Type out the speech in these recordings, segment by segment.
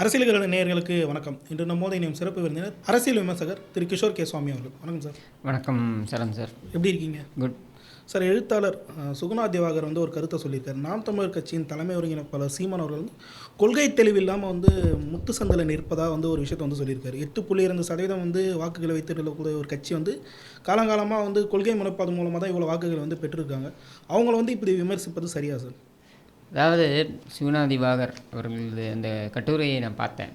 அரசியல்கள நேயர்களுக்கு வணக்கம். இன்று நம்மோது இணையும் சிறப்பு விருந்தினர் அரசியல் விமர்சகர் திரு கிஷோர் கே சுவாமி அவர்கள். வணக்கம் சார். வணக்கம் சரண் சார். எப்படி இருக்கீங்க? குட். சார் எழுத்தாளர் சுகுணா திவாகர் வந்து ஒரு கருத்தை சொல்லியிருக்காரு. நாம் தமிழர் கட்சியின் தலைமை ஒருங்கிணைப்பாளர் சீமான் அவர்கள் வந்து கொள்கை தெளிவில்லாமல் வந்து முத்து சந்தில் நிற்பதாக வந்து ஒரு விஷயத்தை வந்து சொல்லியிருக்காரு. எட்டு புள்ளி இரண்டு சதவீதம் வந்து வாக்குகளை வைத்திருக்கக்கூடிய ஒரு கட்சி வந்து காலங்காலமாக வந்து கொள்கை முனைப்பாடு மூலமாக தான் இவ்வளோ வாக்குகள் வந்து பெற்றிருக்காங்க. அவங்கள வந்து இப்படி விமர்சிப்பது சரியா சார்? அதாவது சிவனா திவாகர் அவர்களது அந்த கட்டுரையை நான் பார்த்தேன்.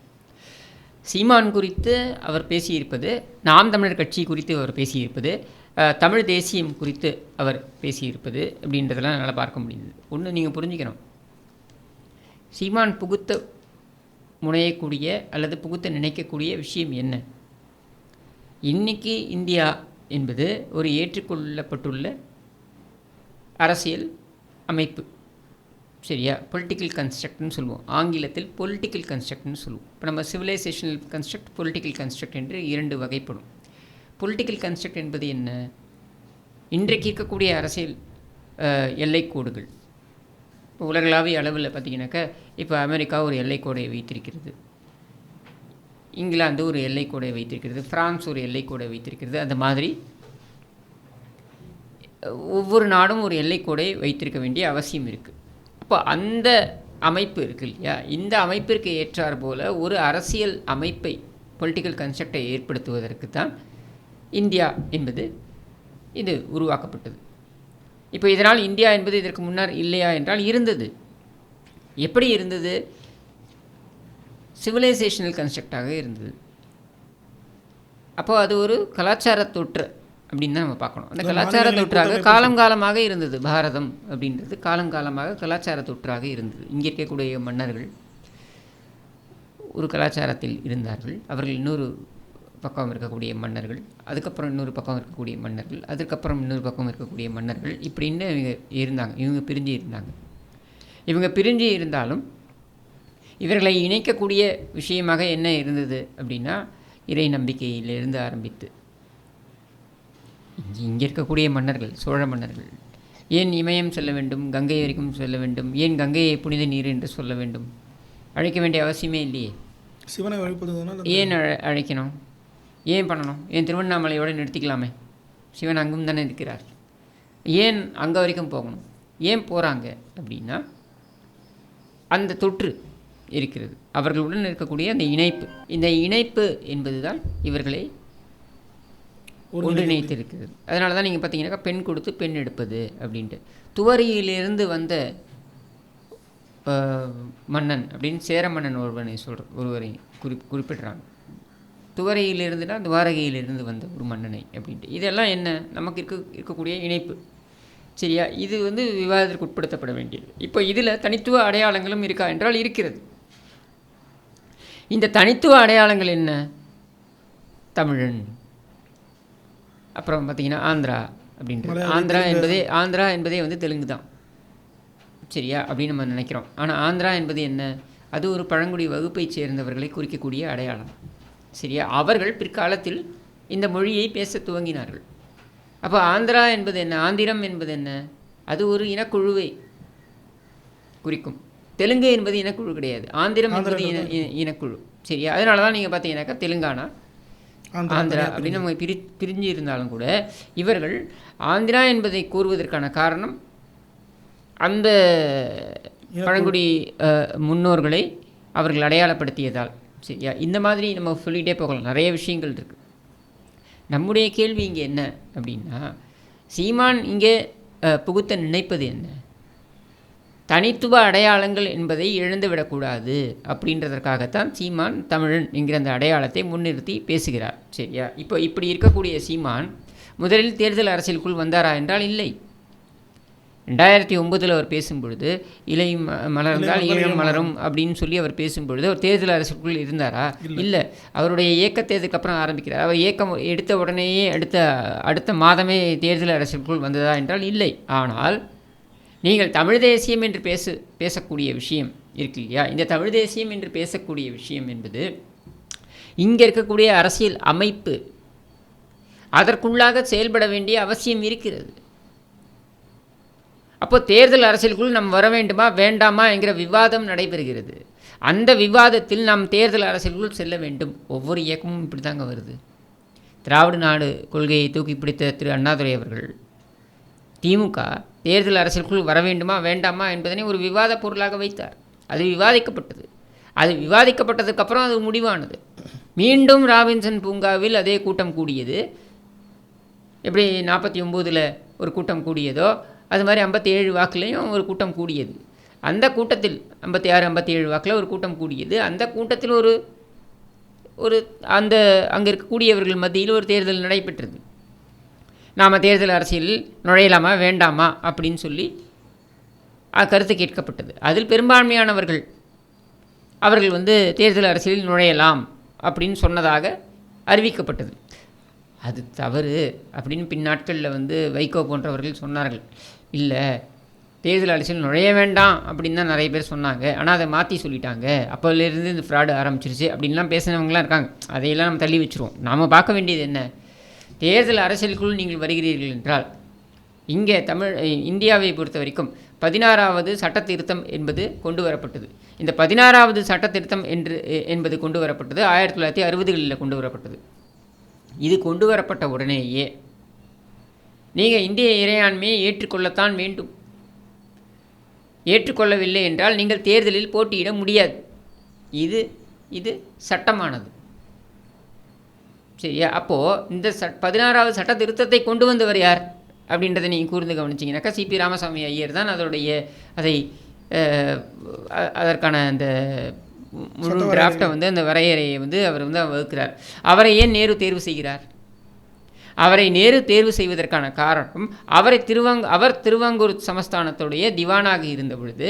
சீமான் குறித்து அவர் பேசியிருப்பது நாம் தமிழர் கட்சி குறித்து அவர் பேசியிருப்பது தமிழ் தேசியம் குறித்து அவர் பேசியிருப்பது அப்படின்றதெல்லாம் என்னால் பார்க்க முடியுது ஒன்று நீங்கள் புரிஞ்சுக்கணும். சீமான் புகுத்த முனையக்கூடிய அல்லது புகுத்த நினைக்கக்கூடிய விஷயம் என்ன? இன்னைக்கு இந்தியா என்பது ஒரு ஏற்றுக்கொள்ளப்பட்டுள்ள அரசியல் அமைப்பு. சரியா? பொலிட்டிக்கல் கன்ஸ்ட்ரக்ட்னு சொல்லுவோம். ஆங்கிலத்தில் பொலிட்டிக்கல் கன்ஸ்ட்ரக்ட்னு சொல்லுவோம். இப்போ நம்ம சிவிலைசேஷனல் கன்ஸ்ட்ரக்ட் பொலிட்டிக்கல் கன்ஸ்ட்ரக்ட் என்று இரண்டு வகைப்படும். பொலிட்டிக்கல் கன்ஸ்ட்ரக்ட் என்பது என்ன? இன்றைக்கு இருக்கக்கூடிய அரசியல் எல்லைக்கோடுகள். இப்போ உலகளாவிய அளவில் பார்த்தீங்கன்னாக்கா இப்போ அமெரிக்கா ஒரு எல்லைக்கோடை வைத்திருக்கிறது. இங்கிலாந்து ஒரு எல்லைக்கோடை வைத்திருக்கிறது. ஃப்ரான்ஸ் ஒரு எல்லைக்கோடை வைத்திருக்கிறது. அந்த மாதிரி ஒவ்வொரு நாடும் ஒரு எல்லைக்கோடை வைத்திருக்க வேண்டிய அவசியம் இருக்குது இப்போ அந்த அமைப்பு இருக்கு இல்லையா? இந்த அமைப்பிற்கு ஏற்றார் போல ஒரு அரசியல் அமைப்பை பொலிட்டிக்கல் கன்ஸ்ட்ரக்டை ஏற்படுத்துவதற்கு தான் இந்தியா என்பது இது உருவாக்கப்பட்டது. இப்போ இதனால் இந்தியா என்பது இதற்கு முன்னர் இல்லையா என்றால் இருந்தது. எப்படி இருந்தது? சிவிலைசேஷனல் கன்ஸ்ட்ரக்டாக இருந்தது. அப்போது அது ஒரு கலாச்சார தொற்று அப்படின்னு தான் நம்ம பார்க்கணும். அந்த கலாச்சார தொற்றாக காலம் காலமாக இருந்தது பாரதம் அப்படின்றது. காலம் காலமாக கலாச்சார தொற்றாக இருந்தது. இங்கே இருக்கக்கூடிய மன்னர்கள் ஒரு கலாச்சாரத்தில் இருந்தார்கள். அவர்கள் இன்னொரு பக்கம் இருக்கக்கூடிய மன்னர்கள் அதுக்கப்புறம் இன்னொரு பக்கம் இருக்கக்கூடிய மன்னர்கள் அதுக்கப்புறம் இன்னொரு பக்கம் இருக்கக்கூடிய மன்னர்கள். இப்படின்னு இவங்க இருந்தாங்க. இவங்க பிரிஞ்சு இருந்தாங்க. இவங்க பிரிஞ்சு இருந்தாலும் இவர்களை இணைக்கக்கூடிய விஷயமாக என்ன இருந்தது அப்படின்னா இறை நம்பிக்கையிலிருந்து ஆரம்பித்து இங்கே இருக்கக்கூடிய மன்னர்கள் சோழ மன்னர்கள். ஏன் இமயம் செல்ல வேண்டும் கங்கை வரைக்கும் செல்ல வேண்டும்? ஏன் கங்கையை புனித நீர் என்று சொல்ல வேண்டும்? அழைக்க வேண்டிய அவசியமே இல்லையே. சிவனை வழிபடுவதனால் ஏன் அழ- அழைக்கணும்? ஏன் பண்ணணும்? ஏன் திருவண்ணாமலையோடு நிறுத்திக்கலாமே? சிவன் அங்கும் தானே இருக்கிறார். ஏன் அங்கே வரைக்கும் போகணும்? ஏன் போகிறாங்க அப்படின்னா அந்த தொற்று இருக்கிறது. அவர்களுடன் இருக்கக்கூடிய அந்த இணைப்பு. இந்த இணைப்பு என்பதுதான் இவர்களை ஒன்றிணைத்து இருக்கிறது அதனால தான் நீங்கள் பார்த்தீங்கன்னாக்கா பெண் கொடுத்து பெண் எடுப்பது அப்படின்ட்டு. துவரியிலிருந்து வந்த மன்னன் அப்படின்னு சேர மன்னன் ஒருவனை சொல்கிற ஒருவரை குறி குறிப்பிடுறாங்க. துவரையிலிருந்துனா துவாரகையிலிருந்து வந்த ஒரு மன்னனை அப்படின்ட்டு. இதெல்லாம் என்ன? நமக்கு இருக்க இருக்கக்கூடிய இணைப்பு. சரியா? இது வந்து விவாதத்திற்கு உட்படுத்தப்பட வேண்டியது. இப்போ இதில் தனித்துவ அடையாளங்களும் இருக்கா என்றால் இருக்கிறது. இந்த தனித்துவ அடையாளங்கள் என்ன? தமிழன். அப்புறம் பார்த்தீங்கன்னா ஆந்திரா அப்படின்றது. ஆந்திரா. என்பதே ஆந்திரா என்பதே வந்து தெலுங்கு தான். சரியா? அப்படின்னு நம்ம நினைக்கிறோம். ஆனால் ஆந்திரா என்பது என்ன? அது ஒரு பழங்குடி வகுப்பைச் சேர்ந்தவர்களை குறிக்கக்கூடிய அடையாளம். சரியா? அவர்கள் பிற்காலத்தில் இந்த மொழியை பேச துவங்கினார்கள். அப்போ ஆந்திரா என்பது என்ன? ஆந்திரம் என்பது என்ன? அது ஒரு இனக்குழுவை குறிக்கும். தெலுங்கு என்பது இனக்குழு கிடையாது. ஆந்திரம் என்பது இன- இனக்குழு. சரியா? அதனால தான் நீங்கள் பார்த்தீங்கன்னாக்கா தெலுங்கானா ஆந்திரா அப்படின்னு நம்ம பிரி பிரிஞ்சு இருந்தாலும் கூட இவர்கள் ஆந்திரா என்பதை கூறுவதற்கான காரணம் அந்த பழங்குடி முன்னோர்களை அவர்கள் அடையாளப்படுத்தியதால். சரியா? இந்த மாதிரி நம்ம சொல்லிகிட்டே போகலாம். நிறைய விஷயங்கள் இருக்குது நம்முடைய கேள்வி இங்கே என்ன அப்படின்னா சீமான் இங்கே புகுத்த நினைப்பது என்ன? தனித்துவ அடையாளங்கள் என்பதை இழந்துவிடக்கூடாது அப்படின்றதற்காகத்தான் சீமான் தமிழன் என்கிற அந்த அடையாளத்தை முன்னிறுத்தி பேசுகிறார். சரியா? இப்போ இப்படி இருக்கக்கூடிய சீமான் முதலில் தேர்தல் அரசியலுக்குள் வந்தாரா என்றால் இல்லை. ரெண்டாயிரத்தி ஒன்பதில் அவர் பேசும்பொழுது இலை மலர்ந்தால் மலரும். மலரும் அப்படின்னு சொல்லி அவர் பேசும்பொழுது அவர் தேர்தல் அரசுக்குள் இருந்தாரா? இல்லை. அவருடைய இயக்கத்தை இதுக்கப்புறம் ஆரம்பிக்கிறார். அவர் இயக்கம் எடுத்த உடனேயே அடுத்த அடுத்த மாதமே தேர்தல் அரசுக்குள் வந்ததா என்றால் இல்லை. ஆனால் நீங்கள் தமிழ் தேசியம் என்று பேசு பேசக்கூடிய விஷயம் இருக்கு இல்லையா? இந்த தமிழ் தேசியம் என்று பேசக்கூடிய விஷயம் என்பது இங்கே இருக்கக்கூடிய அரசியல் அமைப்பு அதற்குள்ளாக செயல்பட வேண்டிய அவசியம் இருக்கிறது. அப்போ தேர்தல் அரசியலுக்குள் நாம் வர வேண்டுமா வேண்டாமா என்கிற விவாதம் நடைபெறுகிறது. அந்த விவாதத்தில் நாம் தேர்தல் அரசியலுக்குள் செல்ல வேண்டும். ஒவ்வொரு இயக்கமும் இப்படி தாங்க வருது. திராவிட நாடு கொள்கையை தூக்கி பிடித்த திரு அண்ணாதுரை அவர்கள் திமுக தேர்தல் அரசியலுக்குள் வர வேண்டுமா வேண்டாமா என்பதனை ஒரு விவாத பொருளாக வைத்தார். அது விவாதிக்கப்பட்டது. அது விவாதிக்கப்பட்டதுக்கப்புறம் அது முடிவானது. மீண்டும் ராபின்சன் பூங்காவில் அதே கூட்டம் கூடியது. எப்படி நாற்பத்தி ஒம்போதில் ஒரு கூட்டம் கூடியதோ அது மாதிரி ஐம்பத்தி ஏழு வாக்குலேயும் ஒரு கூட்டம் கூடியது. அந்த கூட்டத்தில் ஐம்பத்தி ஆறு ஐம்பத்தி ஏழு வாக்கில் ஒரு கூட்டம் கூடியது. அந்த கூட்டத்தில் ஒரு ஒரு அந்த அங்கே இருக்கக்கூடியவர்கள் மத்தியில் ஒரு தேர்தல் நடைபெற்றது. நாம் தேர்தல் அரசியலில் நுழையலாமா வேண்டாமா அப்படின்னு சொல்லி கருத்து கேட்கப்பட்டது. அதில் பெரும்பான்மையானவர்கள் அவர்கள் வந்து தேர்தல் அரசியலில் நுழையலாம் அப்படின்னு சொன்னதாக அறிவிக்கப்பட்டது. அது தவறு அப்படின்னு பின்னாட்களில் வந்து வைகோ போன்றவர்கள் சொன்னார்கள். இல்லை தேர்தல் அரசியல் நுழைய வேண்டாம் அப்படின்னு தான் நிறைய பேர் சொன்னாங்க. ஆனால் அதை மாற்றி சொல்லிட்டாங்க. அப்போலேருந்து இந்த ஃப்ராடு ஆரம்பிச்சிருச்சு அப்படின்லாம் பேசினவங்களாம் இருக்காங்க. அதையெல்லாம் நம்ம தள்ளி வச்சுருவோம். நாம் பார்க்க வேண்டியது என்ன? தேர்தல் அரசியலுக்குள் நீங்கள் வருகிறீர்கள் என்றால் இங்கே தமிழ் இந்தியாவை பொறுத்த வரைக்கும் பதினாறாவது சட்ட திருத்தம் என்பது கொண்டு வரப்பட்டது. இந்த பதினாறாவது சட்ட திருத்தம் என்று என்பது கொண்டு வரப்பட்டது ஆயிரத்தி தொள்ளாயிரத்தி அறுபதுகளில் கொண்டு வரப்பட்டது. இது கொண்டு வரப்பட்ட உடனேயே நீங்கள் இந்திய இறையாண்மையை ஏற்றுக்கொள்ளத்தான் வேண்டும். ஏற்றுக்கொள்ளவில்லை என்றால் நீங்கள் தேர்தலில் போட்டியிட முடியாது. இது இது சட்டமானது. சரியா அப்போது இந்த சட் பதினாறாவது சட்ட திருத்தத்தை கொண்டு வந்தவர் யார்? அப்படின்றத நீங்கள் கூர்ந்து கவனிச்சிங்கனாக்கா சிபி ராமசாமி ஐயர் தான் அதனுடைய அதை அதற்கான அந்த முழு டிராஃப்டை வந்து அந்த வரையறையை வந்து அவர் வந்து வகுக்கிறார். அவரை ஏன் நேரு தேர்வு செய்கிறார்? அவரை நேரு தேர்வு செய்வதற்கான காரணம் அவரை திருவாங் அவர் திருவாங்கூர் சமஸ்தானத்துடைய திவானாக இருந்த பொழுது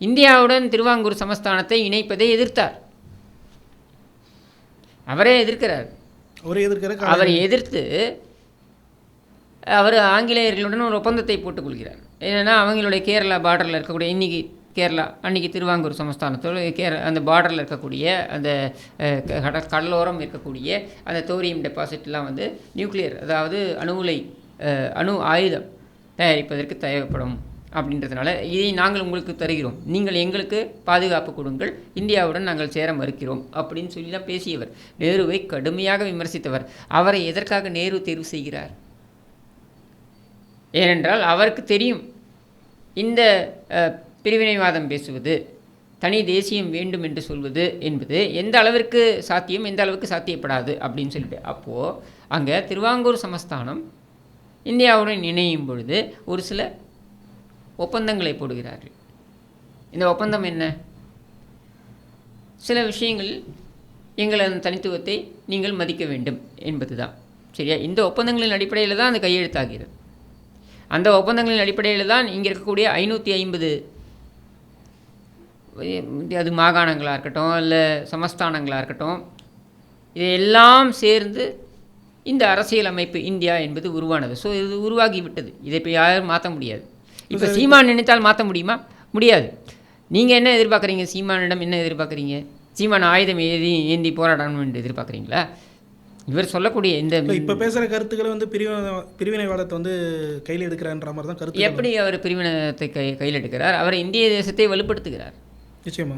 இந்தியாவுடன் திருவாங்கூர் சமஸ்தானத்தை இணைப்பதை எதிர்த்தார். அவரே எதிர்க்கிறார். அவரே எதிர்க்கிற அவரை எதிர்த்து அவர் ஆங்கிலேயர்களுடன் ஒரு ஒப்பந்தத்தை போட்டுக்கொள்கிறார். என்னென்னா அவங்களுடைய கேரளா பார்டரில் இருக்கக்கூடிய இன்னைக்கு கேரளா அன்னைக்கு திருவாங்கூர் சமஸ்தானத்தோட கேர அந்த பார்டரில் இருக்கக்கூடிய அந்த கட கடலோரம் இருக்கக்கூடிய அந்த தோரியம் டெபாசிட்லாம் வந்து நியூக்ளியர் அதாவது அணு உலை அணு ஆயுதம் தயாரிப்பதற்கு தேவைப்படும். அப்படின்றதுனால இதை நாங்கள் உங்களுக்கு தருகிறோம். நீங்கள் எங்களுக்கு பாதுகாப்பு கொடுங்கள். இந்தியாவுடன் நாங்கள் சேர மறுக்கிறோம் அப்படின்னு சொல்லி தான் பேசியவர். நேருவை கடுமையாக விமர்சித்தவர். அவரை எதற்காக நேரு தேர்வு செய்கிறார்? ஏனென்றால் அவருக்கு தெரியும். இந்த பிரிவினைவாதம் பேசுவது தனி தேசியம் வேண்டும் என்று சொல்வது என்பது எந்த அளவிற்கு சாத்தியம் எந்த அளவுக்கு சாத்தியப்படாது அப்படின்னு சொல்லிட்டு. அப்போது அங்கே திருவாங்கூர் சமஸ்தானம் இந்தியாவுடன் இணையும் பொழுது ஒரு சில ஒப்பந்தங்களை போடுகிறார்கள். இந்த ஒப்பந்தம் என்ன? சில விஷயங்கள் எங்களது தனித்துவத்தை நீங்கள் மதிக்க வேண்டும் என்பது தான் சரியா? இந்த ஒப்பந்தங்களின் அடிப்படையில் தான் அது கையெழுத்தாகிறது. அந்த ஒப்பந்தங்களின் அடிப்படையில் தான் இங்கே இருக்கக்கூடிய ஐநூற்றி ஐம்பது அது மாகாணங்களாக இருக்கட்டும் இல்லை சமஸ்தானங்களாக இருக்கட்டும் இதையெல்லாம் சேர்ந்து இந்த அரசியல் அமைப்பு இந்தியா என்பது உருவானது. ஸோ இது உருவாகிவிட்டது. இதை இப்போ யாரும் மாற்ற முடியாது. இப்போ சீமான் நினைத்தால் மாற்ற முடியுமா? முடியாது. நீங்கள் என்ன எதிர்பார்க்குறீங்க? சீமானிடம் என்ன எதிர்பார்க்குறீங்க? சீமான் ஆயுதம் ஏந்தி ஏந்தி போராடணும் என்று எதிர்பார்க்குறீங்களா? இவர் சொல்லக்கூடிய இந்த இப்போ பேசுகிற கருத்துக்களை வந்து பிரிவினை பிரிவினைவாதத்தை வந்து கையில் எடுக்கிறான்ற மாதிரி தான் கருத்து எப்படி அவர் பிரிவினத்தை கை கையில் எடுக்கிறார்? அவர் இந்திய தேசத்தை வலுப்படுத்துகிறார் நிச்சயமா.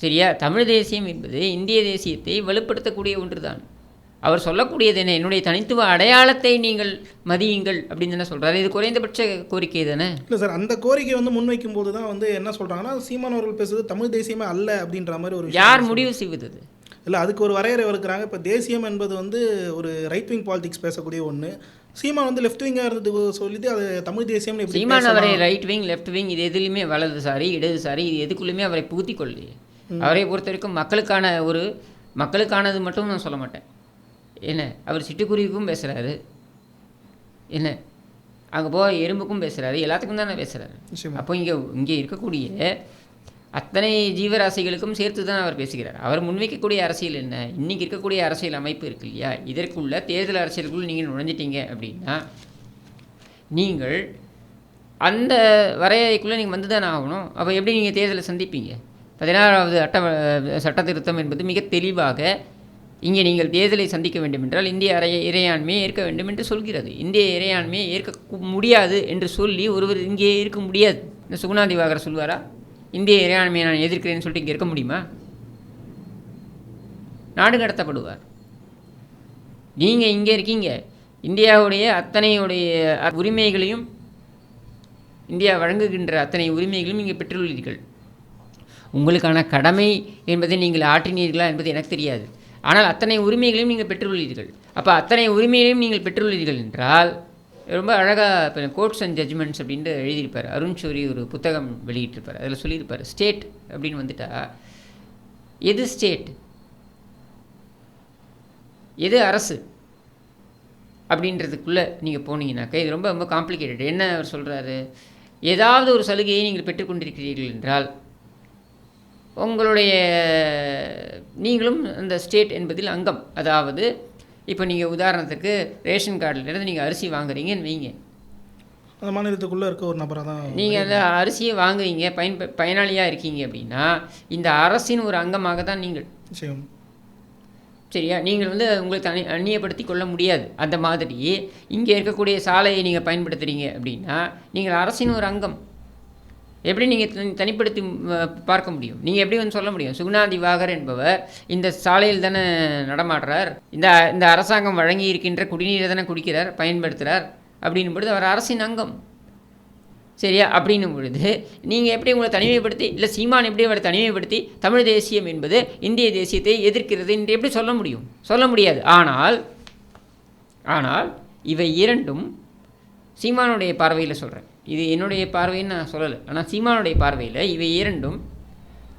சரியா? தமிழ் தேசியம் என்பது இந்திய தேசியத்தை வலுப்படுத்தக்கூடிய ஒன்றுதான். அவர் சொல்லக்கூடியது என்ன? என்னுடைய தனித்துவ அடையாளத்தை நீங்கள் மதியுங்கள் அப்படின்னு தானே சொல்கிறார் இது குறைந்தபட்ச கோரிக்கை தானே? இல்லை சார் அந்த கோரிக்கை வந்து முன்வைக்கும் போது தான் வந்து என்ன சொல்கிறாங்கன்னா சீமான் அவர்கள் பேசுறது தமிழ் தேசியமே அல்ல அப்படின்ற மாதிரி ஒரு யார் முடிவு செய்வது? இல்லை அதுக்கு ஒரு வரையறை இருக்கிறாங்க இப்போ தேசியம் என்பது வந்து ஒரு ரைட் விங் பாலிடிக்ஸ் பேசக்கூடிய ஒன்று சீமான் வந்து லெஃப்ட் விங்காக இருந்தது சொல்லிட்டு அது தமிழ் எப்படி சீமான்? அவரை ரைட் விங் லெஃப்ட் விங் இது எதுலையுமே வலதுசாரி இடதுசாரி இது எதுக்குள்ளேயுமே அவரை புகுத்தி கொள்ளலையே. அவரை பொறுத்த வரைக்கும் மக்களுக்கான ஒரு மக்களுக்கானது மட்டும் நான் சொல்ல மாட்டேன். என்ன? அவர் சிட்டுக்குருவிக்கும் பேசுகிறாரு என்ன? அங்கே போய் எறும்புக்கும் பேசுகிறாரு எல்லாத்துக்கும் தானே பேசுகிறாரு அப்போ இங்கே இங்கே இருக்கக்கூடிய அத்தனை ஜீவராசிகளுக்கும் சேர்த்து தான் அவர் பேசுகிறார். அவர் முன்வைக்கக்கூடிய அரசியல் என்ன? இன்றைக்கி இருக்கக்கூடிய அரசியல் அமைப்பு இருக்கு இல்லையா? இதற்குள்ள தேர்தல் அரசியலுக்குள் நீங்கள் நுழைஞ்சிட்டீங்க அப்படின்னா நீங்கள் அந்த வரையறைக்குள்ளே நீங்கள் வந்து தானே ஆகணும். அப்போ எப்படி நீங்கள் தேர்தலை சந்திப்பீங்க? பதினாறாவது அட்ட சட்ட திருத்தம் என்பது மிக தெளிவாக இங்கே நீங்கள் தேர்தலை சந்திக்க வேண்டும் என்றால் இந்திய அறைய இறையாண்மையை ஏற்க வேண்டும் என்று சொல்கிறது. இந்திய இறையாண்மையை ஏற்க முடியாது என்று சொல்லி ஒருவர் இங்கே இருக்க முடியாது. இந்த சுகுணா திவாகர் சொல்வாரா இந்திய இறையாண்மையை நான் எதிர்க்கிறேன்னு சொல்லிட்டு இங்கே இருக்க முடியுமா? நாடு கடத்தப்படுவார். நீங்கள் இங்கே இருக்கீங்க. இந்தியாவுடைய அத்தனையுடைய உரிமைகளையும் இந்தியா வழங்குகின்ற அத்தனை உரிமைகளையும் இங்கே பெற்றுள்ளீர்கள். உங்களுக்கான கடமை என்பதை நீங்கள் ஆற்றினீர்களா என்பது எனக்கு தெரியாது. ஆனால் அத்தனை உரிமைகளையும் நீங்கள் பெற்றுள்ளீர்கள். அப்போ அத்தனை உரிமைகளையும் நீங்கள் பெற்றுள்ளீர்கள் என்றால் ரொம்ப அழகாக இப்போ கோர்ட்ஸ் அண்ட் ஜட்ஜ்மெண்ட்ஸ் அப்படின்ட்டு எழுதியிருப்பார். அருண் ஷோரி ஒரு புத்தகம் வெளியிட்டிருப்பார். அதில் சொல்லியிருப்பார் ஸ்டேட் அப்படின்னு வந்துட்டா எது ஸ்டேட் எது அரசு? அப்படின்றதுக்குள்ளே நீங்கள் போனீங்கன்னாக்கா இது ரொம்ப ரொம்ப காம்ப்ளிகேட்டட் என்ன அவர் சொல்கிறாரு ஏதாவது ஒரு சலுகையை நீங்கள் பெற்றுக்கொண்டிருக்கிறீர்கள் என்றால் உங்களுடைய நீங்களும் அந்த ஸ்டேட் என்பதில் அங்கம். அதாவது இப்போ நீங்கள் உதாரணத்துக்கு ரேஷன் கார்டிலேருந்து நீங்கள் அரிசி வாங்குறீங்கன்னு வைங்க. அந்த மாநிலத்துக்குள்ளே இருக்க ஒரு நபராக தான் நீங்கள் அந்த அரிசியை வாங்குறீங்க பயன் பயனாளியாக இருக்கீங்க அப்படின்னா இந்த அரசின் ஒரு அங்கமாக தான் நீங்கள். சரியா? நீங்கள் வந்து உங்களை தனி அந்நியப்படுத்தி கொள்ள முடியாது. அந்த மாதிரி இங்கே இருக்கக்கூடிய சாலையை நீங்கள் பயன்படுத்துகிறீங்க அப்படின்னா நீங்கள் அரசின் ஒரு அங்கம். எப்படி நீங்கள் தனி தனிப்படுத்தி பார்க்க முடியும்? நீங்கள் எப்படி வந்து சொல்ல முடியும்? சுகுணா திவாகர் என்பவர் இந்த சாலையில் தானே நடமாடுறார்? இந்த இந்த அரசாங்கம் வழங்கி இருக்கின்ற குடிநீரை தானே குடிக்கிறார் பயன்படுத்துகிறார் அப்படின்னும் பொழுது அவர் அரசின் அங்கம். சரியா? அப்படின்னும் பொழுது நீங்கள் எப்படி உங்களை தனிமைப்படுத்தி இல்லை சீமான் எப்படி அவரை தனிமைப்படுத்தி தமிழ் தேசியம் என்பது இந்திய தேசியத்தை எதிர்க்கிறது என்று எப்படி சொல்ல முடியும்? சொல்ல முடியாது. ஆனால் ஆனால் இவை இரண்டும் சீமானுடைய பார்வையில் சொல்கிறேன் இது என்னுடைய பார்வைன்னு நான் சொல்லலை. ஆனால் சீமானுடைய பார்வையில் இவை இரண்டும்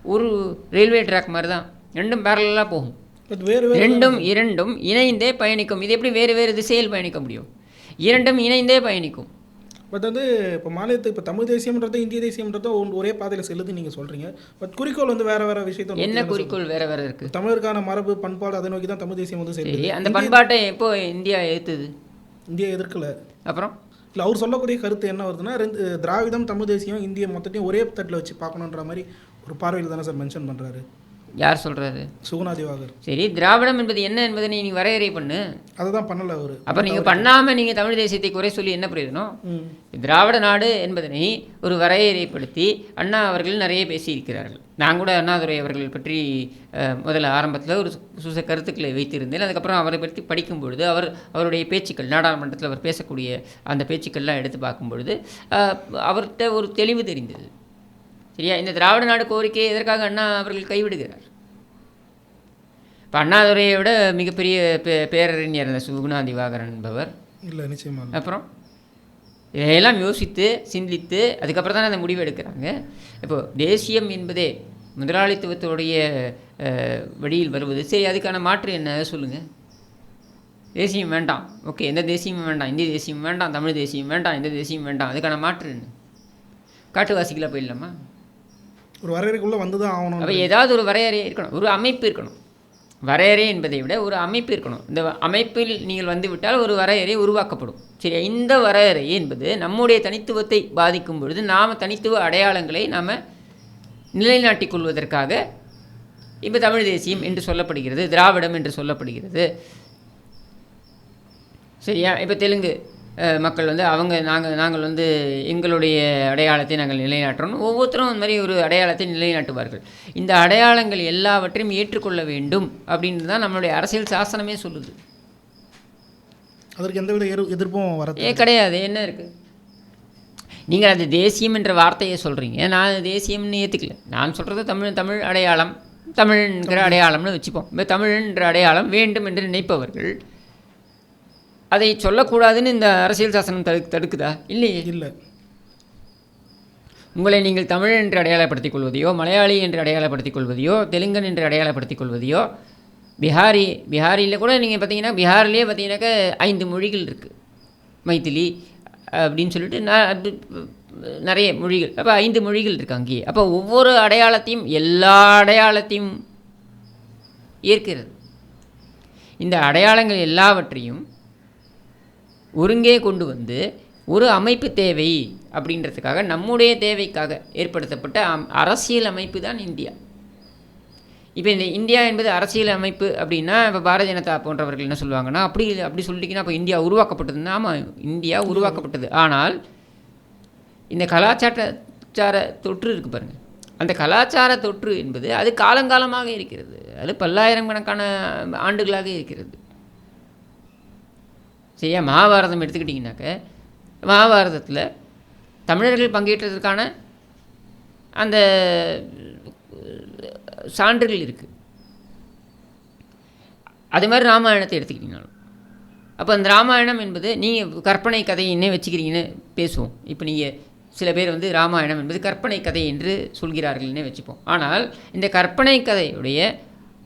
ஒரு ரயில்வே ட்ராக் மாதிரி தான் ரெண்டும் பேரலாக போகும். ரெண்டும் இரண்டும் இணைந்தே பயணிக்கும். இது எப்படி வேறு வேறு திசையில் பயணிக்க முடியும்? இரண்டும் இணைந்தே பயணிக்கும். பட் வந்து இப்போ மாநிலத்து இப்போ தமிழ் தேசியம்ன்றது இந்திய தேசியம்ன்றது ஒன்- ஒரே பாதையில் செல்லுது நீங்கள் சொல்கிறீங்க பட் குறிக்கோள் வந்து வேறு வேறு விஷயத்தை என்ன குறிக்கோள் வேற வேற இருக்கு? சொல்லுது. தமிழருக்கான மரபு பண்பாடு அதை நோக்கி தான் தமிழ் தேசியம் வந்து சரி அந்த பண்பாட்டை எப்போ இந்தியா ஏத்துது? இந்தியா எதிர்க்கல. அப்புறம்? இல்லை அவர் சொல்லக்கூடிய கருத்து என்ன வருதுன்னா ரெண்டு திராவிடம் தமிழ் தேசியம் இந்திய மொத்தத்தையும் ஒரே தட்டில் வச்சு பார்க்கணுன்ற மாதிரி ஒரு பார்வையில் தானே சார் மென்ஷன் பண்ணுறாரு யார் சொல்றாரு? சுகுணா திவாகர் சரி திராவிடம் என்பது என்ன என்பதை நீ நீ வரையறை பண்ணு. அதை தான் பண்ணலை அவர். அப்போ நீங்கள் பண்ணாமல் நீங்கள் தமிழ் தேசியத்தை குறை சொல்லி என்ன பிரயோஜனம்? திராவிட நாடு என்பதனை ஒரு வரையறைப்படுத்தி அண்ணா அவர்கள் நிறைய பேசியிருக்கிறார்கள். நான் கூட அண்ணாதுரை அவர்கள் பற்றி முதல்ல ஆரம்பத்தில் ஒரு சுச கருத்துக்களை வைத்திருந்தேன். அதுக்கப்புறம் அவரை பற்றி படிக்கும் பொழுது அவர் அவருடைய பேச்சுக்கள் நாடாளுமன்றத்தில் அவர் பேசக்கூடிய அந்த பேச்சுக்கள்லாம் எடுத்து பார்க்கும் பொழுது அவர்கிட்ட ஒரு தெளிவு தெரிந்தது. சரியா? இந்த திராவிட நாடு கோரிக்கையை எதற்காக அண்ணா அவர்கள் கைவிடுகிறார்? இப்போ அண்ணாதுரையை விட மிகப்பெரிய பே பேரறிஞர் இந்த சுகுணா திவாகரன் என்பவர். இல்லை நிச்சயமா இல்லை. அப்புறம் இதையெல்லாம் யோசித்து சிந்தித்து அதுக்கப்புறம் தான் அந்த முடிவு எடுக்கிறாங்க. இப்போ தேசியம் என்பதே முதலாளித்துவத்துடைய வழியில் வருவது. சரி அதுக்கான மாற்று என்ன? சொல்லுங்கள் தேசியம் வேண்டாம். ஓகே எந்த தேசியமும் வேண்டாம். இந்திய தேசியம் வேண்டாம். தமிழ் தேசியம் வேண்டாம். எந்த தேசியம் வேண்டாம். அதுக்கான மாற்று என்ன? காட்டுவாசிக்கலாக போயிடலாமா? ஒரு வரையறைக்குள்ளே வந்து தான் ஆகணும் அப்போ ஏதாவது ஒரு வரையறை இருக்கணும். ஒரு அமைப்பு இருக்கணும். வரையறை என்பதை விட ஒரு அமைப்பு இருக்கணும். இந்த அமைப்பில் நீங்கள் வந்து விட்டால் ஒரு வரையறை உருவாக்கப்படும். சரி இந்த வரையறை என்பது நம்முடைய தனித்துவத்தை பாதிக்கும் பொழுது நாம் தனித்துவ அடையாளங்களை நாம் நிலைநாட்டிக் கொள்வதற்காக இப்போ தமிழ் தேசியம் என்று சொல்லப்படுகிறது திராவிடம் என்று சொல்லப்படுகிறது. சரியா? இப்போ தெலுங்கு. மக்கள் வந்து அவங்க நாங்கள் நாங்கள் வந்து எங்களுடைய அடையாளத்தை நாங்கள் நிலைநாட்டுறோம். ஒவ்வொருத்தரும் அந்த மாதிரி ஒரு அடையாளத்தை நிலைநாட்டுவார்கள். இந்த அடையாளங்கள் எல்லாவற்றையும் ஏற்றுக்கொள்ள வேண்டும் அப்படின்னு தான் நம்மளுடைய அரசியல் சாசனமே சொல்லுது. அதற்கு எந்தவித எதிர் எதிர்ப்பும் வர ஏ கிடையாது. என்ன இருக்குது நீங்கள் அது தேசியம் என்ற வார்த்தையை சொல்கிறீங்க நான் தேசியம்னு ஏற்றுக்கல நான் சொல்கிறது தமிழ் தமிழ் அடையாளம். தமிழ்ங்கிற அடையாளம்னு வச்சுப்போம். தமிழ்ன்ற அடையாளம் வேண்டும் என்று நினைப்பவர்கள் அதை சொல்லக்கூடாதுன்னு இந்த அரசியல் சாசனம் தடு தடுக்குதா? இல்லையே. இல்லை. உங்களை நீங்கள் தமிழ் என்று அடையாளப்படுத்திக் கொள்வதையோ மலையாளி என்று அடையாளப்படுத்திக் கொள்வதையோ தெலுங்கன் என்று அடையாளப்படுத்திக் கொள்வதையோ பிஹாரி பிஹாரியில் கூட நீங்கள் பார்த்தீங்கன்னா பீகார்லேயே பார்த்தீங்கன்னாக்கா ஐந்து மொழிகள் இருக்குது மைத்திலி அப்படின்னு சொல்லிட்டு ந- அது, நிறைய மொழிகள். அப்போ ஐந்து மொழிகள் இருக்கு அங்கேயே. அப்போ ஒவ்வொரு அடையாளத்தையும் எல்லா அடையாளத்தையும் ஏற்கிறது. இந்த அடையாளங்கள் எல்லாவற்றையும் ஒருங்கே கொண்டு வந்து ஒரு அமைப்பு தேவை அப்படின்றதுக்காக நம்முடைய தேவைக்காக ஏற்படுத்தப்பட்ட அம்- அரசியல் அமைப்பு தான் இந்தியா. இப்போ இந்த இந்தியா என்பது அரசியல் அமைப்பு அப்படின்னா இப்போ பாரதிய ஜனதா போன்றவர்கள் என்ன சொல்லுவாங்கன்னா அப்படி இல்லை அப்படி சொல்லிட்டீங்கன்னா அப்போ இந்தியா உருவாக்கப்பட்டதுன்னா ஆமாம் இந்தியா உருவாக்கப்பட்டது. ஆனால் இந்த கலாச்சார தொற்று இருக்குது பாருங்கள் அந்த கலாச்சார தொற்று என்பது அது காலங்காலமாக இருக்கிறது. அது பல்லாயிரம் கணக்கான ஆண்டுகளாக இருக்கிறது. சரியா மகாபாரதம் எடுத்துக்கிட்டிங்கனாக்க மகாபாரதத்தில் தமிழர்கள் பங்கேற்றதற்கான அந்த சான்றுகள் இருக்குது அது மாதிரி ராமாயணத்தை எடுத்துக்கிட்டிங்கனாலும். அப்போ அந்த ராமாயணம் என்பது நீங்கள் கற்பனை கதையின்னே வச்சுக்கிறீங்கன்னு பேசுவோம். இப்போ நீங்கள் சில பேர் வந்து ராமாயணம் என்பது கற்பனை கதை என்று சொல்கிறார்கள்னே வச்சுப்போம். ஆனால் இந்த கற்பனை கதையுடைய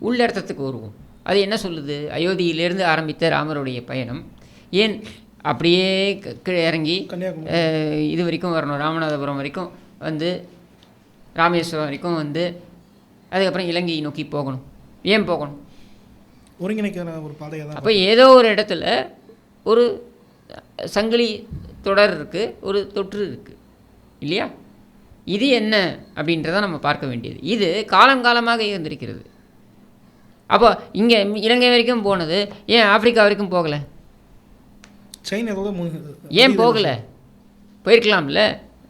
உள்ளர்த்தத்துக்கு வருவோம். அது என்ன சொல்லுது? அயோத்தியிலிருந்து ஆரம்பித்த ராமருடைய பயணம். ஏன் அப்படியே இறங்கி இது வரைக்கும் வரணும் ராமநாதபுரம் வரைக்கும் வந்து ராமேஸ்வரம் வரைக்கும் வந்து அதுக்கப்புறம் இலங்கையை நோக்கி போகணும். ஏன் போகணும்? ஒருங்கிணைக்கிற ஒரு பாதையாக தான் அப்போ ஏதோ ஒரு இடத்துல ஒரு சங்கிலி தொடர் இருக்குது ஒரு தொற்று இருக்குது இல்லையா? இது என்ன அப்படின்றத நம்ம பார்க்க வேண்டியது. இது காலங்காலமாக இருந்திருக்கிறது. அப்போ இங்கே இலங்கை வரைக்கும் போனது ஏன் ஆப்பிரிக்கா வரைக்கும் போகலை? சைன் ஏன் போகல? போயிருக்கலாம்ல.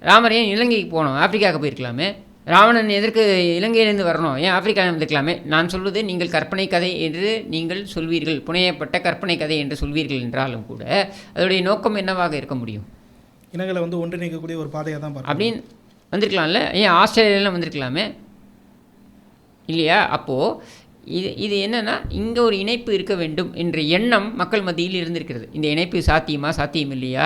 ராமர் ஏன் இலங்கைக்கு போகணும்? ஆப்பிரிக்காவுக்கு போயிருக்கலாமே. ராவணன் எதற்கு இலங்கையிலேருந்து வரணும்? ஏன் ஆப்பிரிக்காவில் இருந்திருக்கலாமே நான் சொல்வது நீங்கள் கற்பனை கதை என்று நீங்கள் சொல்வீர்கள். புனையப்பட்ட கற்பனை கதை என்று சொல்வீர்கள் என்றாலும் கூட அதோடைய நோக்கம் என்னவாக இருக்க முடியும்? இனங்களை வந்து ஒன்றிணைக்கக்கூடிய ஒரு பாதையாக தான் அப்படின்னு வந்திருக்கலாம்ல. ஏன் ஆஸ்திரேலியாலாம் வந்திருக்கலாமே? இல்லையா? அப்போது இது இது என்னென்னா இங்கே ஒரு இணைப்பு இருக்க வேண்டும் என்ற எண்ணம் மக்கள் மத்தியில் இருந்திருக்கிறது. இந்த இணைப்பு சாத்தியமா சாத்தியம் இல்லையா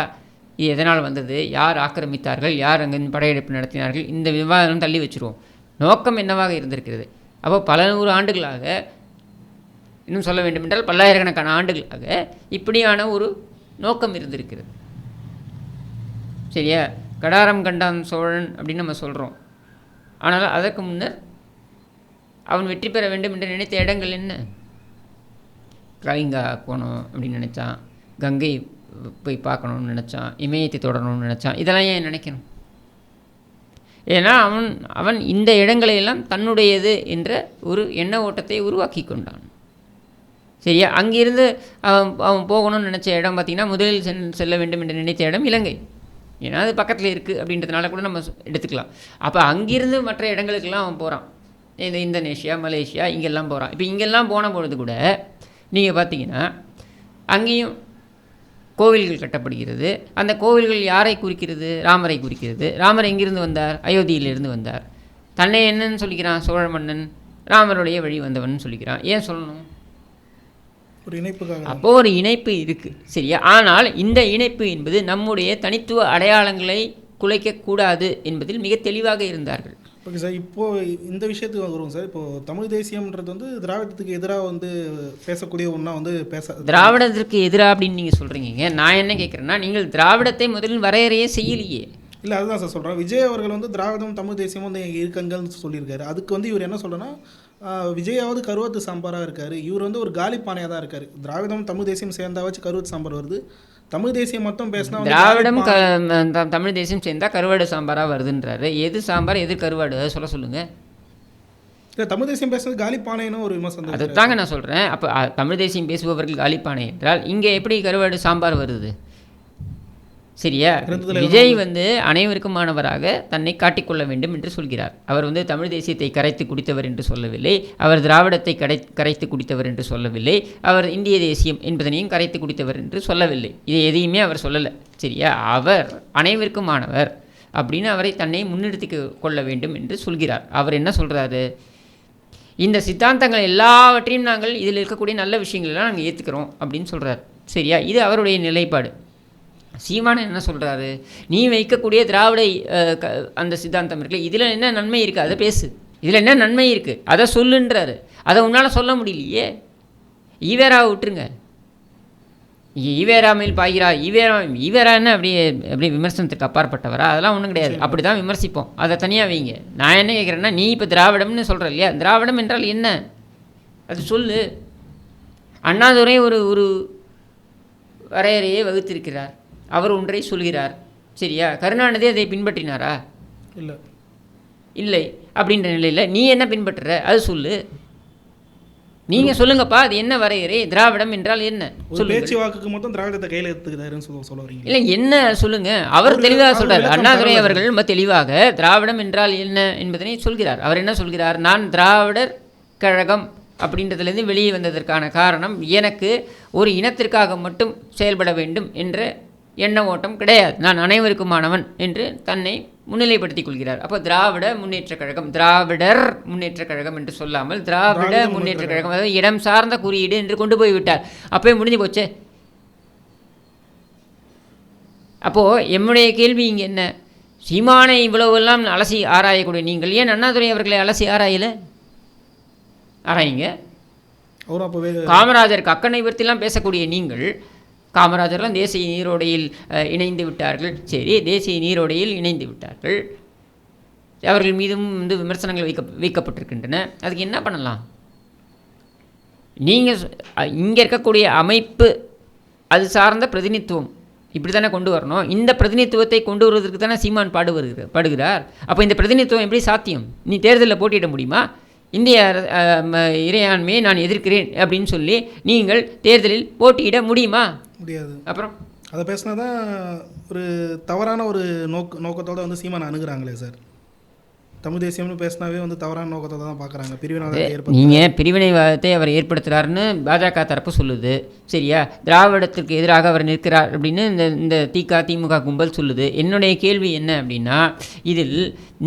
இது எதனால் வந்தது? யார் ஆக்கிரமித்தார்கள்? யார் அங்கே படையெடுப்பு நடத்தினார்கள்? இந்த விவாதம் தள்ளி வச்சுருவோம். நோக்கம் என்னவாக இருந்திருக்கிறது? அப்போ பல நூறு ஆண்டுகளாக இன்னும் சொல்ல வேண்டுமென்றால் பல்லாயிரக்கணக்கான ஆண்டுகளாக இப்படியான ஒரு நோக்கம் இருந்திருக்கிறது. சரியா? கடாரம் கண்டான் சோழன் அப்படின்னு நம்ம சொல்கிறோம் ஆனால் அதற்கு முன்னர் அவன் வெற்றி பெற வேண்டும் என்று நினைத்த இடங்கள் என்ன? கலிங்கா போகணும் அப்படின்னு நினச்சான். கங்கை போய் பார்க்கணும்னு நினச்சான். இமயத்தை தொடரணும்னு நினச்சான். இதெல்லாம் ஏன் நினைக்கணும்? ஏன்னா அவன் அவன் இந்த இடங்களையெல்லாம் தன்னுடையது என்ற ஒரு எண்ண ஓட்டத்தை உருவாக்கி கொண்டான். சரியா? அங்கிருந்து அவன் அவன் போகணும்னு நினச்ச இடம் பார்த்திங்கன்னா முதலில் சென் செல்ல வேண்டும் என்று நினைத்த இடம் இலங்கை. ஏன்னா அது பக்கத்தில் இருக்குது அப்படின்றதுனால கூட நம்ம எடுத்துக்கலாம். அப்போ அங்கிருந்து மற்ற இடங்களுக்கெல்லாம் அவன் போகிறான் இந்த இந்தோனேஷியா மலேசியா இங்கெல்லாம் போகிறான் இப்போ இங்கெல்லாம் போன பொழுது கூட நீங்கள் பார்த்தீங்கன்னா அங்கேயும் கோவில்கள் கட்டப்படுகிறது. அந்த கோவில்கள் யாரை குறிக்கிறது? ராமரை குறிக்கிறது. ராமர் எங்கிருந்து வந்தார்? அயோத்தியிலிருந்து வந்தார். தன்னை என்னன்னு சொல்லிக்கிறான் சோழ மன்னன். ராமருடைய வழி வந்தவன் சொல்லிக்கிறான் ஏன் சொல்லணும்? ஒரு இணைப்புக்காக தான். அப்போ ஒரு இணைப்பு இருக்குது சரியா? ஆனால் இந்த இணைப்பு என்பது நம்முடைய தனித்துவ அடையாளங்களை குலைக்கக்கூடாது என்பதில் மிக தெளிவாக இருந்தார்கள். ஓகே சார் இப்போ இந்த விஷயத்துக்கு வருவோம் சார் இப்போ தமிழ் தேசியம்ன்றது வந்து திராவிடத்துக்கு எதிராக வந்து பேசக்கூடிய ஒன்றா வந்து பேச திராவிடத்திற்கு எதிராக அப்படின்னு நீங்கள் சொல்கிறீங்க நான் என்ன கேட்குறேன்னா நீங்கள் திராவிடத்தை முதலில் வரையறையே செய்யலையே. இல்லை அதுதான் சார் சொல்கிறேன் விஜய் அவர்கள் வந்து திராவிடம் தமிழ் தேசியம் வந்து இங்கே இருக்கங்கள்னு சொல்லியிருக்காரு. அதுக்கு வந்து இவர் என்ன சொல்கிறேன்னா விஜயாவது கருவத்து சாம்பாராக இருக்கார். இவர் வந்து ஒரு காலி பானையாக தான் இருக்கார். திராவிடம் தமிழ் தேசியம் சேர்ந்தா வச்சு கருவத்து சாம்பார் வருது. தமிழ் தேசியம் மட்டும் பேசினா திராவிடம் தமிழ் தேசம் சேர்ந்தால் கருவாடு சாம்பாராக வருதுன்றாரு. எது சாம்பார் எது கருவாடு? அதை சொல்ல சொல்லுங்கள் இல்லை தமிழ் தேசியம் பேசுறது காலி பானைன்னு ஒரு விமர்சனம் தான் அதை தாங்க நான் சொல்கிறேன் அப்போ தமிழ் தேசியம் பேசுபவர்கள் காலிப்பானை என்றால் இங்கே எப்படி கருவாடு சாம்பார் வருது? சரியா? விஜய் வந்து அனைவருக்குமானவராக தன்னை காட்டிக்கொள்ள வேண்டும் என்று சொல்கிறார். அவர் வந்து தமிழ் தேசியத்தை கரைத்து குடித்தவர் என்று சொல்லவில்லை. அவர் திராவிடத்தை கடை கரைத்து குடித்தவர் என்று சொல்லவில்லை. அவர் இந்திய தேசியம் என்பதனையும் கரைத்து குடித்தவர் என்று சொல்லவில்லை. இதை எதையுமே அவர் சொல்லலை. சரியா? அவர் அனைவருக்குமானவர் அப்படின்னு அவரை தன்னை முன்னிறுத்தி கொள்ள வேண்டும் என்று சொல்கிறார். அவர் என்ன சொல்கிறாரு இந்த சித்தாந்தங்கள் எல்லாவற்றையும் நாங்கள் இதில் இருக்கக்கூடிய நல்ல விஷயங்களெல்லாம் நாங்கள் ஏற்றுக்கிறோம் அப்படின்னு சொல்கிறார் சரியா? இது அவருடைய நிலைப்பாடு. சீமானன் என்ன சொல்கிறாரு நீ வைக்கக்கூடிய திராவிட அந்த சித்தாந்தம் இருக்குல்ல இதில் என்ன நன்மை இருக்குது அதை பேசு. இதில் என்ன நன்மை இருக்குது அதை சொல்லுன்றாரு. அதை உன்னால் சொல்ல முடியலையே. ஈவேராவை விட்டுருங்க. ஈவேரா மேல் பாய்கிறா. ஈவேரா ஈவேரா என்ன அப்படியே அப்படியே விமர்சனத்துக்கு அப்பாற்பட்டவரா? அதெல்லாம் ஒன்றும் கிடையாது. அப்படி தான் விமர்சிப்போம். அதை தனியாக வைங்க. நான் என்ன கேட்குறேன்னா நீ இப்போ திராவிடம்னு சொல்கிற இல்லையா? திராவிடம் என்றால் என்ன? அது சொல்லு. அண்ணாதுரை ஒரு ஒரு வரையறையை வகுத்திருக்கிறார். அவர் ஒன்றை சொல்கிறார். சரியா? கருணாநிதி அதை பின்பற்றினாரா? இல்லை. இல்லை. அப்படின்ற நிலையில் நீ என்ன பின்பற்றுற? அது சொல்லு. நீங்கள் சொல்லுங்கப்பா அது என்ன வரையறை? திராவிடம் என்றால் என்ன? பேச்சு வாக்குக்கு மொத்தம் திராவிடத்தை கையில் எடுத்துக்கிறாருன்னு சொல்ல வரீங்க. இல்லை என்ன? சொல்லுங்க. அவர் தெளிவாக சொல்றார். விளக்கம் அண்ணாதுரை. அவர்கள் ரொம்ப தெளிவாக திராவிடம் என்றால் என்ன என்பதனை சொல்கிறார். அவர் என்ன சொல்கிறார்? நான் திராவிடர் கழகம் அப்படின்றதுலேருந்து வெளியே வந்ததற்கான காரணம் எனக்கு ஒரு இனத்திற்காக மட்டும் செயல்பட வேண்டும் என்ற எண்ண ஓட்டம் கிடையாது. நான் அனைவருக்குமானவன் என்று தன்னை முன்னிலைப்படுத்திக் கொள்கிறார். அப்போ திராவிட முன்னேற்ற கழகம் திராவிடர் முன்னேற்ற கழகம் என்று சொல்லாமல் திராவிட திராவிட முன்னேற்ற முன்னேற்ற கழகம் அதாவது இடம் சார்ந்த குறியீடு என்று கொண்டு போய் விட்டார் அப்போயே முடிஞ்சு போச்சே? அப்போது எம்முடைய கேள்வி இங்கே என்ன? சீமானை இவ்வளவெல்லாம் அலசி ஆராயக்கூடிய நீங்கள் ஏன் அண்ணாதுரை அவர்களை அலசி ஆராயல? ஆராயுங்க. காமராஜருக்கு அக்கனை பற்றிலாம் பேசக்கூடிய நீங்கள் காமராஜர்லாம் தேசிய நீரோடையில் இணைந்து விட்டார்கள். சரி தேசிய நீரோடையில் இணைந்து விட்டார்கள். அவர்கள் மீதும் வந்து விமர்சனங்கள் வைக்க வைக்கப்பட்டிருக்கின்றன. அதுக்கு என்ன பண்ணலாம்? நீங்கள் இங்கே இருக்கக்கூடிய அமைப்பு அது சார்ந்த பிரதிநிதித்துவம் இப்படி தானே கொண்டு வரணும். இந்த பிரதிநிதித்துவத்தை கொண்டு வருவதற்கு தானே சீமான் பாடு வருகிற பாடுகிறார். அப்போ இந்த பிரதிநிதித்துவம் எப்படி சாத்தியம்? நீ தேர்தலில் போட்டியிட முடியுமா? இந்திய இறையாண்மையை நான் எதிர்க்கிறேன் அப்படின்னு சொல்லி நீங்கள் தேர்தலில் போட்டியிட முடியுமா? முடியாது. அப்புறம்? அதை பேசினா தான் ஒரு தவறான ஒரு நோக்க நோக்கத்தோட வந்து சீமானை அணுகுறாங்களே சார். தமிழ் தேசியம்னு பேசினாவே வந்து தவறான நோக்கத்தோட தான் பார்க்குறாங்க. ஏற்படுத்த நீங்கள் பிரிவினைவாதத்தை அவர் ஏற்படுத்துகிறாருன்னு பாஜக தரப்பு சொல்லுது. சரியா? திராவிடத்திற்கு எதிராக அவர் நிற்கிறார் அப்படின்னு இந்த இந்த திக திமுக கும்பல் சொல்லுது. என்னுடைய கேள்வி என்ன அப்படின்னா இதில்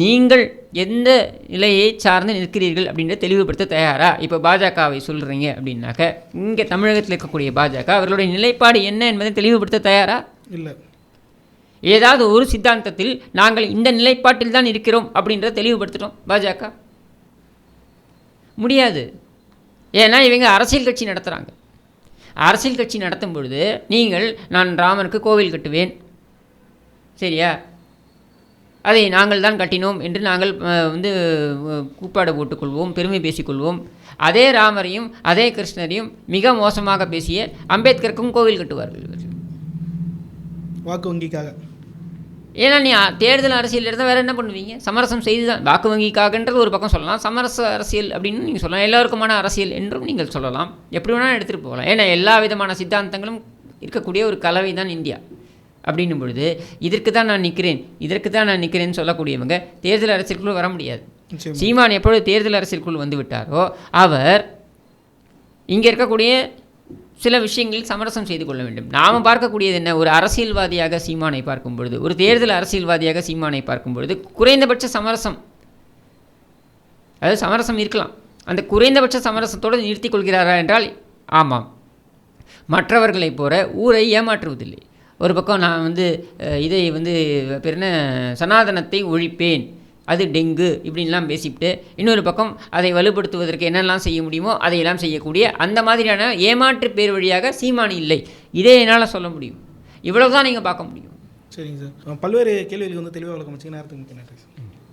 நீங்கள் எந்த நிலையை சார்ந்து நிற்கிறீர்கள் அப்படின்றத தெளிவுபடுத்த தயாரா? இப்போ பாஜகவை சொல்கிறீங்க அப்படின்னாக்க இங்கே தமிழகத்தில் இருக்கக்கூடிய பாஜக அவர்களுடைய நிலைப்பாடு என்ன என்பதை தெளிவுபடுத்த தயாரா? இல்லை. ஏதாவது ஒரு சித்தாந்தத்தில் நாங்கள் இந்த நிலைப்பாட்டில் தான் இருக்கிறோம் அப்படின்றத தெளிவுபடுத்திட்டோம். பாஜக. முடியாது. ஏன்னா இவங்க அரசியல் கட்சி நடத்துகிறாங்க அரசியல் கட்சி நடத்தும் பொழுது நீங்கள் நான் ராமனுக்கு கோவில் கட்டுவேன். சரியா? அதை நாங்கள் தான் கட்டினோம் என்று நாங்கள் வந்து கூப்பாடு போட்டுக்கொள்வோம் பெருமை பேசிக்கொள்வோம். அதே ராமரையும் அதே கிருஷ்ணரையும் மிக மோசமாக பேசிய அம்பேத்கருக்கும் கோவில் கட்டுவார்கள் வாக்கு வங்கிக்காக. ஏன்னா நீ தேர்தல் அரசியல் இருந்தால் வேறு என்ன பண்ணுவீங்க? சமரசம் செய்து தான் வாக்கு வங்கிக்காகன்றது ஒரு பக்கம் சொல்லலாம். சமரச அரசியல் அப்படின்னு நீங்கள் சொல்லலாம். எல்லாருக்குமான அரசியல் என்றும் நீங்கள் சொல்லலாம். எப்படி வேணாலும் எடுத்துகிட்டு போகலாம். ஏன்னா எல்லா விதமான சித்தாந்தங்களும் இருக்கக்கூடிய ஒரு கலவை தான் இந்தியா. அப்படின்னும் பொழுது இதற்கு தான் நான் நிற்கிறேன் இதற்கு தான் நான் நிற்கிறேன்னு சொல்லக்கூடியவங்க தேர்தல் அரசியலுக்குள்ள வர முடியாது. சீமான் எப்பொழுது தேர்தல் அரசியலுக்குள் வந்து விட்டாரோ அவர் இங்கே இருக்கக்கூடிய சில விஷயங்களில் சமரசம் செய்து கொள்ள வேண்டும். நாம் பார்க்கக்கூடியது என்ன? ஒரு அரசியல்வாதியாக சீமானை பார்க்கும் பொழுது ஒரு தேர்தல் அரசியல்வாதியாக சீமானை பார்க்கும் பொழுது குறைந்தபட்ச சமரசம் அதாவது சமரசம் இருக்கலாம். அந்த குறைந்தபட்ச சமரசத்தோடு நிறுத்திக் கொள்கிறாரா என்றால் ஆமாம். மற்றவர்களைப் போல ஊரை ஏமாற்றுவதில்லை. ஒரு பக்கம் நான் வந்து இதை வந்து என்ன சனாதனத்தை ஒழிப்பேன். அது டெங்கு இப்படின்லாம் பேசிவிட்டு இன்னொரு பக்கம் அதை வலுப்படுத்துவதற்கு என்னெல்லாம் செய்ய முடியுமோ அதையெல்லாம் செய்யக்கூடிய அந்த மாதிரியான ஏமாற்று பேர் வழியாக சீமானி இல்லை. இதே என்னால் சொல்ல முடியும். இவ்வளவு தான் நீங்கள் பார்க்க முடியும். சரிங்க சார். பல்வேறு கேள்விகளுக்கு வந்து தெளிவாக விளக்கம் வச்சுக்க நேரத்துக்கு நன்றி சார்.